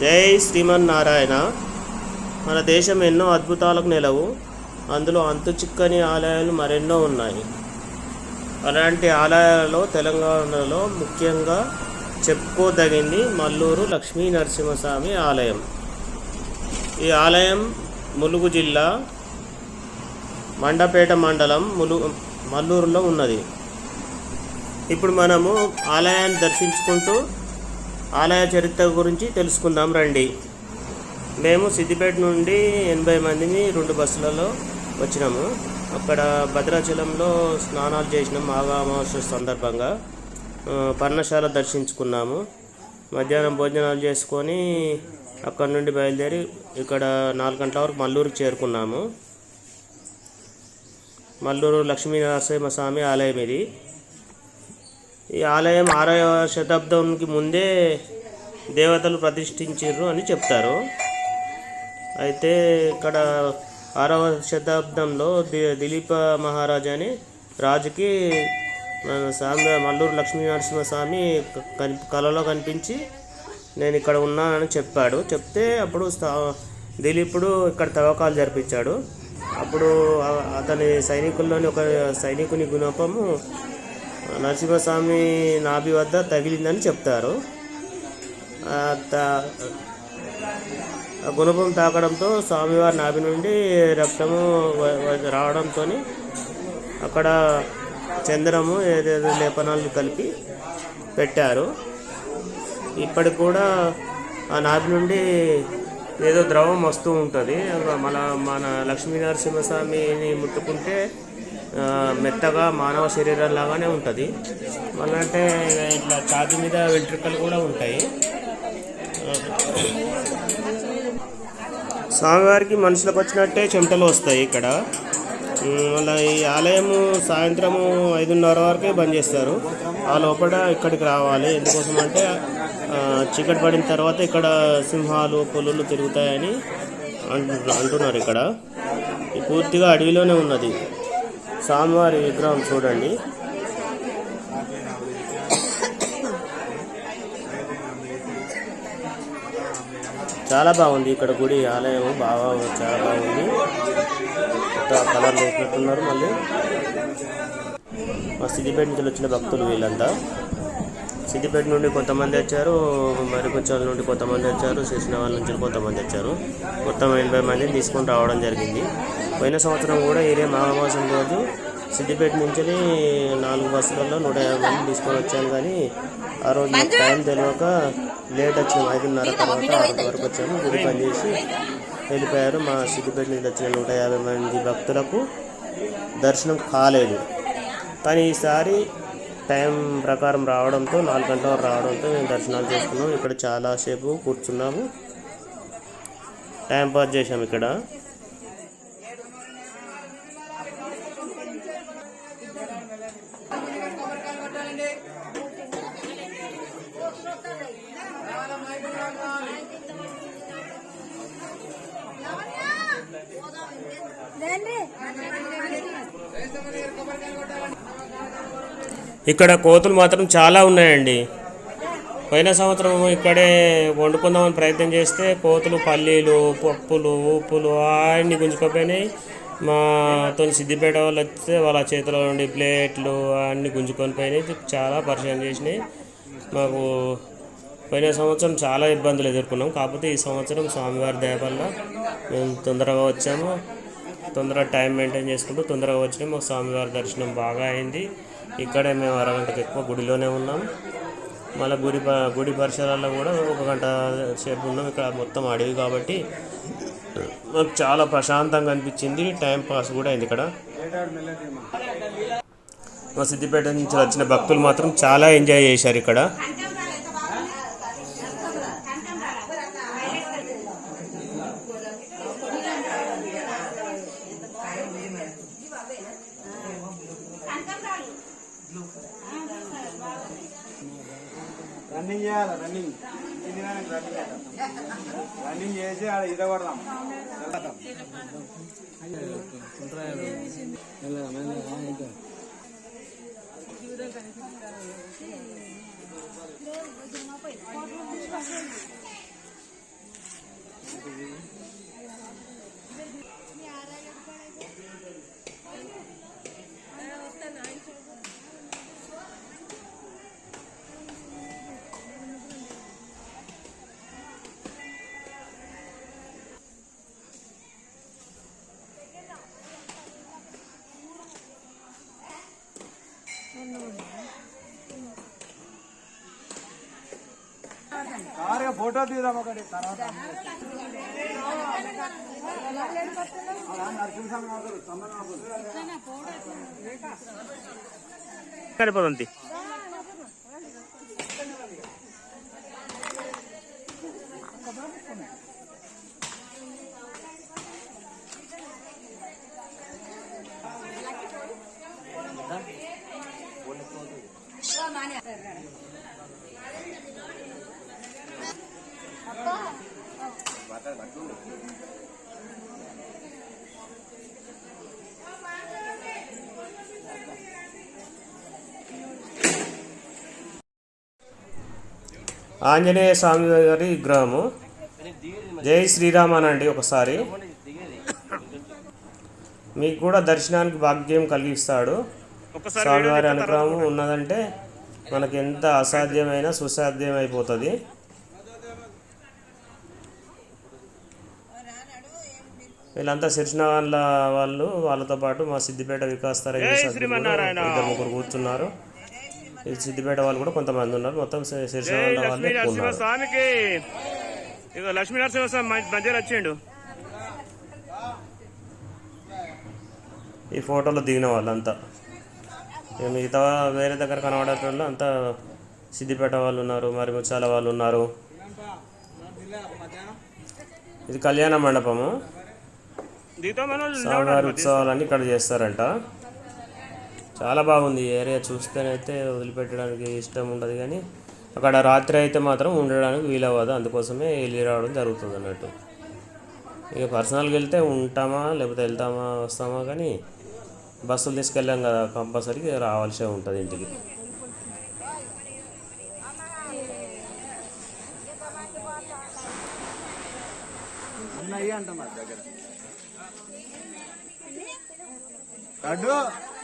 జై శ్రీమన్నారాయణ. మన దేశం ఎన్నో అద్భుతాలకు నెలవు. అందులో అంతు చిక్కని ఆలయాలు మరెన్నో ఉన్నాయి. అలాంటి ఆలయాలలో తెలంగాణలో ముఖ్యంగా చెప్పుకోదగింది మల్లూరు లక్ష్మీ నరసింహస్వామి ఆలయం. ఈ ఆలయం ములుగు జిల్లా మండపేట మండలం ములు మల్లూరులో ఉన్నది. ఇప్పుడు మనము ఆలయాన్ని దర్శించుకుంటూ ఆలయ చరిత్ర గురించి తెలుసుకుందాం రండి. మేము సిద్దిపేట నుండి ఎనభై మందిని రెండు బస్సులలో వచ్చినాము. అక్కడ భద్రాచలంలో స్నానాలు చేసినాం మాఘ అమావాస్య సందర్భంగా పర్ణశాల దర్శించుకున్నాము. మధ్యాహ్నం భోజనాలు చేసుకొని అక్కడ నుండి బయలుదేరి ఇక్కడ నాలుగు గంటల వరకు మల్లూరుకి చేరుకున్నాము. మల్లూరు లక్ష్మీ నరసింహ స్వామి ఆలయం ఇది. ఈ ఆలయం ఆరవ శతాబ్దంకి ముందే దేవతలు ప్రతిష్ఠించారు అని చెప్తారు. అయితే ఇక్కడ ఆరవ శతాబ్దంలో ది దిలీప మహారాజా అని రాజుకి స్వామి మల్లూరు లక్ష్మీ స్వామి కని కలలో కనిపించి నేను ఇక్కడ ఉన్నానని చెప్పాడు. చెప్తే అప్పుడు స్థా- దిలీపుడు ఇక్కడ తవ్వకాలు జరిపించాడు. అప్పుడు అతని సైనికుల్లోని ఒక సైనికుని గుణపము నరసింహస్వామి నాభి వద్ద తగిలిందని చెప్తారు. గుణపం తాకడంతో స్వామివారి నాభి నుండి రక్తము రావడంతో అక్కడ చంద్రము ఏదేదో లేపనాలు కలిపి పెట్టారు. ఇప్పటికి కూడా ఆ నాభి నుండి ఏదో ద్రవం వస్తూ ఉంటుంది. మన మన లక్ష్మీ నరసింహస్వామిని ముట్టుకుంటే మెత్తగా మానవ శరీరం లాగానే ఉంటుంది. మళ్ళీ అంటే ఇట్లా ఛాతి మీద వెంట్రుకలు కూడా ఉంటాయి. స్వామివారికి మనుషులకు వచ్చినట్టే చెమటలు వస్తాయి ఇక్కడ. మళ్ళీ ఈ ఆలయము సాయంత్రము ఐదున్నర వరకే బంద్ చేస్తారు. ఆ లోపల ఇక్కడికి రావాలి. ఎందుకోసం అంటే చీకటి పడిన తర్వాత ఇక్కడ సింహాలు పులులు తిరుగుతాయని అంటు అంటున్నారు ఇక్కడ. పూర్తిగా అడవిలోనే ఉన్నది. స్వామివారి విగ్రహం చూడండి. చాలా బాగుంది ఇక్కడ గుడి ఆలయం బాగా చాలా బాగుంది. కొత్త కలర్ వేసినట్టున్నారు మళ్ళీ. మా సిద్దిపేట నుంచి వచ్చిన భక్తులు వీళ్ళంతా. సిద్దిపేట నుండి కొంతమంది వచ్చారు మరికొంచెం నుండి కొంతమంది వచ్చారు వాళ్ళ నుంచి కొంతమంది వచ్చారు. మొత్తం ఎనభై మందిని తీసుకొని రావడం జరిగింది. పోయిన సంవత్సరం కూడా ఇదే మాఘమాసం రోజు సిద్దిపేట నుంచి నాలుగు బస్సులలో నూట యాభై మంది తీసుకొని వచ్చాం కానీ ఆ రోజు టైం తెలియక లేట్ వచ్చినాం ఐదున్నర తర్వాత ఆరు వరకు వచ్చాము గుడి పని చేసి వెళ్ళిపోయారు. మా సిద్దిపేట నుంచి వచ్చిన నూట యాభై మంది భక్తులకు దర్శనం కాలేదు. కానీ ఈసారి టైం ప్రకారం రావడంతో నాలుగు గంటల వరకు రావడంతో మేము దర్శనాలు చేసుకున్నాం ఇక్కడ చాలాసేపు కూర్చున్నాము టైం పాస్ చేసాం ఇక్కడ ఇక్కడ కోతులు మాత్రం చాలా ఉన్నాయండి. పోయిన సంవత్సరం ఇక్కడే వండుకుందామని ప్రయత్నం చేస్తే కోతులు పల్లీలు పప్పులు ఉప్పులు అన్నీ గుంజుకోపోయినాయి. మాతో సిద్దిపేట వాళ్ళు వస్తే వాళ్ళ చేతిలో ఉండి ప్లేట్లు అన్నీ గుంజుకొని పోయినాయి. చాలా పరిచయం చేసినాయి. మాకు పోయిన సంవత్సరం చాలా ఇబ్బందులు ఎదుర్కొన్నాం. కాకపోతే ఈ సంవత్సరం స్వామివారి దయ వల్ల మేము తొందరగా వచ్చాము. తొందరగా టైం మెయింటైన్ చేసుకుంటూ తొందరగా వచ్చినాం. మాకు స్వామివారి దర్శనం బాగా అయింది. ఇక్కడే మేము అరగంటకి ఎక్కువ గుడిలోనే ఉన్నాం. మళ్ళీ గుడి గుడి పరిసరాల్లో కూడా ఒక గంట సేపు ఉన్నాం. ఇక్కడ మొత్తం అడవి కాబట్టి మాకు చాలా ప్రశాంతంగా అనిపించింది. టైం పాస్ కూడా అయింది ఇక్కడ. మా సిద్దిపేట నుంచి వచ్చిన భక్తులు మాత్రం చాలా ఎంజాయ్ చేశారు ఇక్కడ. రన్నింగ్ చేయాలి రన్నింగ్ తినడానికి రన్నింగ్ చేద్దాం. రన్నింగ్ చేసి ఆడ ఈత కొడదాం వెళ్తాం. కారుగా ఫోటో తీద్దాం ఒకటి తర్వాత. అలా సరిపోతుంది. ఆంజనేయ స్వామి గారి విగ్రహము. జై శ్రీరామ్ అనండి ఒకసారి. మీకు కూడా దర్శనానికి భాగ్యం కలిగిస్తాడు. స్వామివారి అనుగ్రహం ఉన్నదంటే మనకి ఎంత అసాధ్యమైన సుసాధ్యం అయిపోతుంది. వీళ్ళంతా సిరిసిన వాళ్ళ వాళ్ళు వాళ్ళతో పాటు మా సిద్దిపేట వికాస్ కూడా ఇద్దరు ముగ్గురు కూర్చున్నారు. సిద్దిపేట వాళ్ళు కూడా కొంతమంది ఉన్నారు. మొత్తం వాళ్ళ స్వామికి ఇక స్వామి మధ్యలో వచ్చిండు. ఈ ఫోటోలో దిగిన వాళ్ళంతా. మిగతా వేరే దగ్గర కనబడేటోళ్ళు అంతా సిద్దిపేట వాళ్ళు ఉన్నారు మరి ముచ్చాల వాళ్ళు ఉన్నారు. ఇది కళ్యాణ మండపము. స్వామివారి ఉత్సవాలన్నీ ఇక్కడ చేస్తారంట. చాలా బాగుంది. ఈ ఏరియా చూస్తేనైతే వదిలిపెట్టడానికి ఇష్టం ఉండదు కానీ అక్కడ రాత్రి అయితే మాత్రం ఉండడానికి వీలవ్వదు. అందుకోసమే వెళ్ళి రావడం జరుగుతుంది అన్నట్టు. ఇక పర్సనల్గా వెళ్తే ఉంటామా లేకపోతే వెళ్తామా వస్తామా కానీ బస్సులు తీసుకెళ్ళాం కదా కంపల్సరీ రావాల్సే ఉంటుంది ఇంటికి. అంటున్నారు దగ్గర.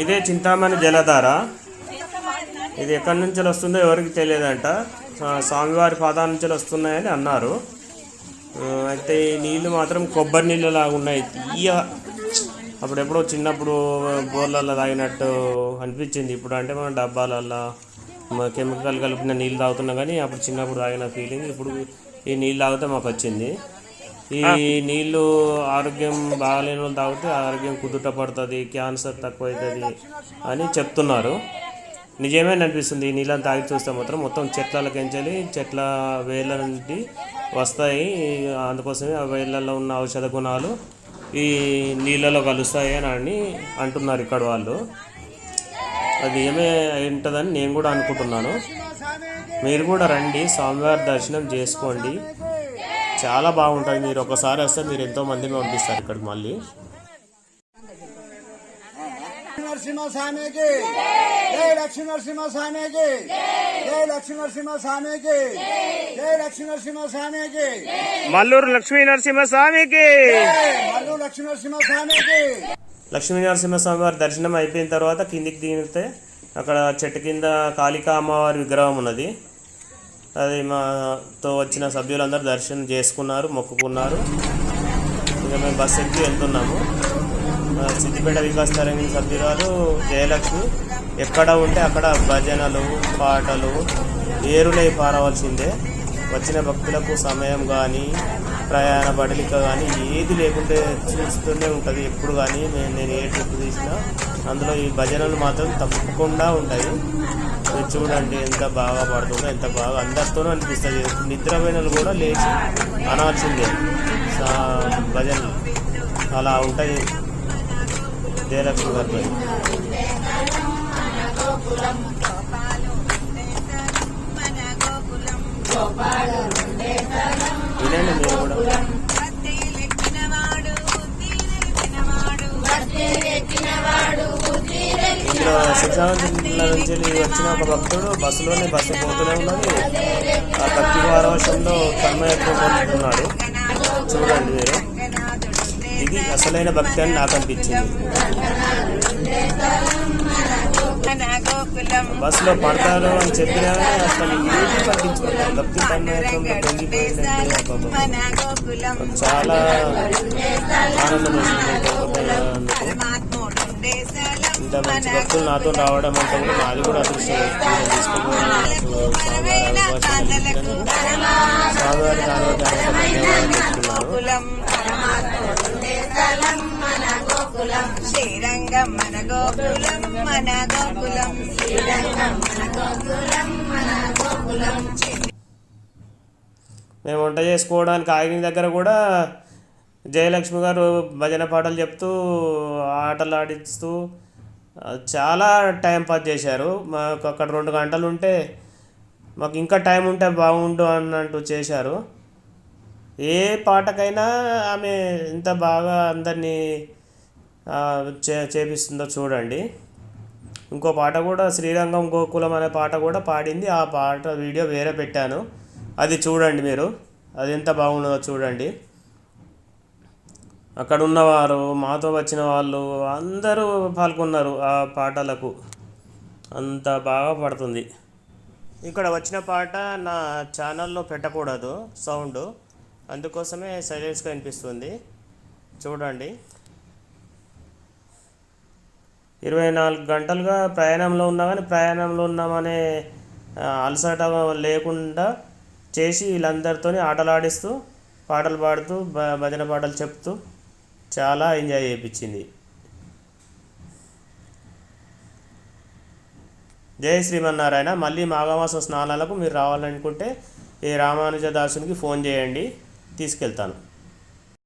ఇదే చింతామణి జలధార. ఇది ఎక్కడి నుంచి వస్తుందో ఎవరికి తెలియదంట. స్వామివారి పాదాల నుంచి వస్తున్నాయని అన్నారు. అయితే ఈ నీళ్ళు మాత్రం కొబ్బరి నీళ్ళు లాగా ఉన్నాయి. తీయ. అప్పుడు ఎప్పుడో చిన్నప్పుడు బోర్లలో తాగినట్టు అనిపించింది. ఇప్పుడు అంటే మనం డబ్బాలల్లో కెమికల్ కలిపిన నీళ్ళు తాగుతున్నాం కానీ అప్పుడు చిన్నప్పుడు తాగిన ఫీలింగ్. ఇప్పుడు ఈ నీళ్ళు తాగితే మాకు వచ్చింది. ఈ నీళ్ళు ఆరోగ్యం బాగాలేని వాళ్ళు తాగితే ఆరోగ్యం కుదుట పడుతుంది క్యాన్సర్ తక్కువ అవుతుంది అని చెప్తున్నారు. నిజమే అనిపిస్తుంది ఈ నీళ్ళని తాగి చూస్తే మాత్రం మొత్తం చెట్లకెంచాలి చెట్ల వేళ్ళ నుండి వస్తాయి. అందుకోసమే ఆ వేళ్ళల్లో ఉన్న ఔషధ గుణాలు ఈ నీళ్ళలో కలుస్తాయి అని అంటున్నారు ఇక్కడ వాళ్ళు. అది ఏమే ఉంటుందని నేను కూడా అనుకుంటున్నాను. మీరు కూడా రండి స్వామివారి దర్శనం చేసుకోండి. చాలా బాగుంటుంది మీరు ఒకసారి వస్తే మీరు ఎంతో మందిని పంపిస్తారు ఇక్కడికి మళ్ళీ. నరసింహ స్వామికి జై లక్ష్మీ నరసింహ స్వామికి జై లక్ష్మీ నరసింహ స్వామికి జై లక్ష్మీ నరసింహ స్వామికి మల్లూరు లక్ష్మీ నరసింహ స్వామికి మల్లు లక్ష్మీ నరసింహ స్వామికి లక్ష్మీ నరసింహస్వామి వారి దర్శనం అయిపోయిన తర్వాత కిందికి దిగితే అక్కడ చెట్టు కింద కాళికా అమ్మవారి విగ్రహం ఉన్నది. అది మాతో వచ్చిన సభ్యులందరూ దర్శనం చేసుకున్నారు మొక్కుకున్నారు. ఇంకా మేము బస్సు ఎక్కి వెళ్తున్నాము. సిద్దిపేట వికాస్ తరంగిణి సభ్యురాలు జయలక్ష్మి ఎక్కడ ఉంటే అక్కడ భజనలు పాటలు ఏరులై పారవలసిందే. వచ్చిన భక్తులకు సమయం కానీ ప్రయాణ బడలిక కానీ ఏది లేకుంటే చూస్తూనే ఉంటుంది. ఎప్పుడు కానీ నేను నేను ఏ ట్రిప్ తీసినా అందులో ఈ భజనలు మాత్రం తప్పకుండా ఉంటాయి. చూడండి ఎంత బాగా పడుతుందో ఎంత బాగా అందరితోనూ అనిపిస్తుంది. నిద్రపోయిన కూడా లేచి అనాల్సిందే. భజన భజనలు అలా ఉంటాయి. జయలక్ష్మి గారితో గోపాలు ఇక్కడ శిక్షావంతుల నుంచి వచ్చిన ఒక భక్తుడు బస్సులోనే బస్సు పోతూనే ఉన్నది ఆ భక్తి పారవశంలో తన్మయత్వం పొందుతున్నాడు. చూడండి మీరు. ఇది అసలైన భక్తి అని నాకు అనిపించింది. బస్సులో పడతారు అని చెప్పినా అసలు ఏది పట్టించుకుంటారు భక్తి తన్మయత్వంలో పొంగిపోయిందండి చాలా ఆనందం వేసింది. మంచి భక్తులు నాతో రావడం అంటే కూడా నాది కూడా అదృష్టం. శ్రీరంగం మన గోకులం మన గోకులం శ్రీరంగం మన గోకులం మన గోకులం మేము వంట చేసుకోవడానికి ఆగిన దగ్గర కూడా జయలక్ష్మి గారు భజన పాటలు చెప్తూ ఆటలు ఆడిస్తూ చాలా టైం పాస్ చేశారు. మాకు అక్కడ రెండు గంటలు ఉంటే మాకు ఇంకా టైం ఉంటే బాగుండు అన్నట్టు చేశారు. ఏ పాటకైనా ఆమె ఎంత బాగా అందరినీ చే చేపిస్తుందో చూడండి. ఇంకో పాట కూడా శ్రీరంగం గోకులం అనే పాట కూడా పాడింది. ఆ పాట వీడియో వేరే పెట్టాను. అది చూడండి మీరు. అది ఎంత బాగున్నదో చూడండి. అక్కడ ఉన్నవారు మాతో వచ్చిన వాళ్ళు అందరూ పాల్గొన్నారు ఆ పాటలకు. అంత బాగా పడుతుంది. ఇక్కడ వచ్చిన పాట నా ఛానల్లో పెట్టకూడదు సౌండ్. అందుకోసమే సైలెన్స్గా వినిపిస్తుంది. చూడండి. ఇరవై నాలుగు గంటలుగా ప్రయాణంలో ఉన్నా కానీ ప్రయాణంలో ఉన్నామనే అలసట లేకుండా చేసి వీళ్ళందరితో ఆటలాడిస్తూ పాటలు పాడుతూ భ- భజన పాటలు చెప్తూ చాలా ఎంజాయ్ చేయించింది జయ శ్రీమన్నారాయణ. మళ్ళీ మాఘమాస స్నానాలకు మీరు రావాలనుకుంటే ఈ రామానుజదాసునికి ఫోన్ చేయండి. తీసుకెళ్తాను.